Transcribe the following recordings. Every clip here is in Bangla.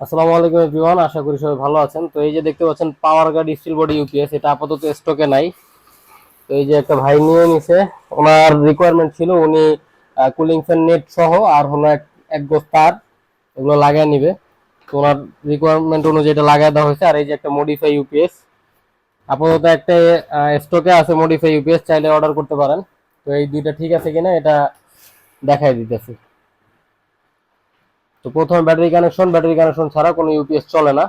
আসসালামু আলাইকুম এভরিওয়ান, আশা করি সবাই ভালো আছেন। তো এই যে দেখতে পাচ্ছেন power guard steel body UPS এটা আপাতত স্টকে নাই। তো এই যে একটা ভাই নিয়ে নিছে, ওনার রিকোয়ারমেন্ট ছিল উনি কুলিং ফ্যান নেট সহ আর হলো এক এক গোছ তার, এগুলো লাগায় নিবে। তো ওনার রিকোয়ারমেন্ট অনুযায়ী এটা লাগায় দেওয়া হয়েছে। আর এই যে একটা মডিফাই ইউপিএস আপাতত একটা স্টকে আছে মডিফাই ইউপিএস চাইলে অর্ডার করতে পারেন। তো এই দুইটা ঠিক আছে কিনা, এটা দেখাই দিতেছি। তো প্রথমে ব্যাটারি কানেকশন ব্যাটারি কানেকশন ছাড়া কোনো ইউপিএস চলে না।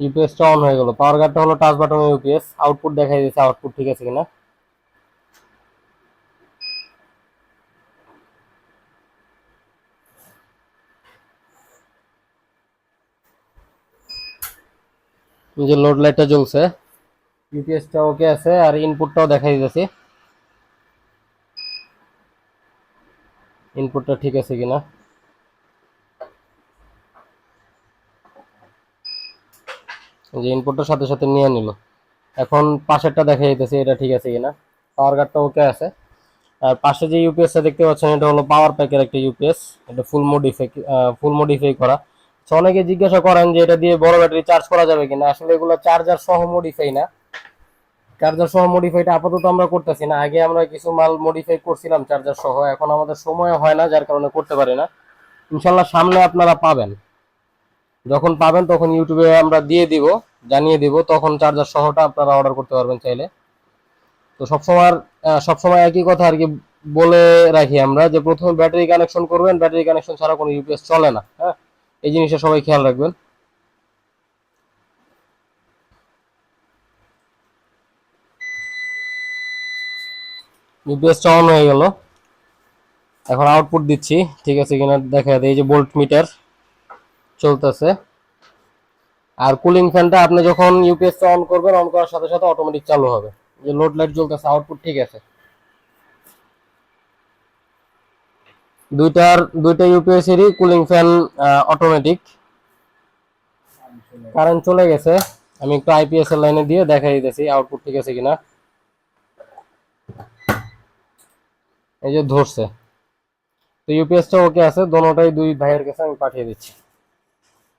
ইউপিএসটা অন হয়ে গেল। পাওয়ার গার্ডটা হলো টাচ বাটন ইউপিএস আউটপুট দেখাই দিয়েছে আউটপুট ঠিক আছে কিনা? যে লোড লাইটটা জ্বলছে ইউপিএসটা ওকে আছে, আর ইনপুটটাও দেখা দিতেছি। ইনপুটটা ঠিক আছে কিনা? যে ইনপুটটার সাথে সাথে নিয়ে নিল। এখন পাশেরটা দেখা যাইতেছে এটা ঠিক আছে কিনা? পাওয়ার গার্ডটা ওকে আছে। আর পাশে যে ইউপিএসটা দেখতে পাচ্ছেন, এটা হলো পাওয়ার প্যাকের একটা ইউপিএস এটা ফুল মডিফাই ফুল মডিফাই করা। অনেকে জিজ্ঞাসা করেন যে এটা দিয়ে বড় ব্যাটারি চার্জ করা যাবে কিনা। আসলে এগুলো চার্জার সহ মডিফাই না। চার্জার সহ মডিফাইটা আপাতত আমরা করতেছি না। আগে আমরা কিছু মাল মডিফাই করছিলাম চার্জার সহ। এখন আমাদের সময় হয় না, যার কারণে করতে পারি না। ইনশাল্লাহ সামনে আপনারা পাবেন। যখন পাবেন তখন ইউটিউবে আমরা দিয়ে দিব, জানিয়ে দিব, তখন চার্জার সহটা আপনারা অর্ডার করতে পারবেন চাইলে। তো সবসময় সবসময় একই কথা আর কি বলে রাখি আমরা যে প্রথমে ব্যাটারি কানেকশন করবেন, ব্যাটারি কানেকশন ছাড়া কোনো ইউপিএস চলে না হ্যাঁ? এই জিনিসটা সবাই খেয়াল রাখবেন। ইউপিএসটা অন হয়ে গেল। এখন আউটপুট দিচ্ছি, ঠিক আছে কিনা দেখা যায় এই যে বোল্ট মিটার চলতেছে। আর কুলিং ফ্যানটা আপনি যখন ইউপিএস অন করবেন অন করার সাথে সাথে অটোমেটিক চালু হবে। যে লোড লাইট জ্বলতেছে আউটপুট ঠিক আছে। দুইটার, দুইটা ইউপিএস এরই কুলিং ফ্যান অটোমেটিক কারেন্ট চলে গেছে। আমি একটু আইপিএস এর লাইনে দিয়ে দেখাই দিতেছি আউটপুট ঠিক আছে কিনা। এই যে ধরছে। তো ইউপিএসটা ওকে আছে, দোনোটাই দুই ভাইয়ের কাছে আমি পাঠিয়ে দিচ্ছি।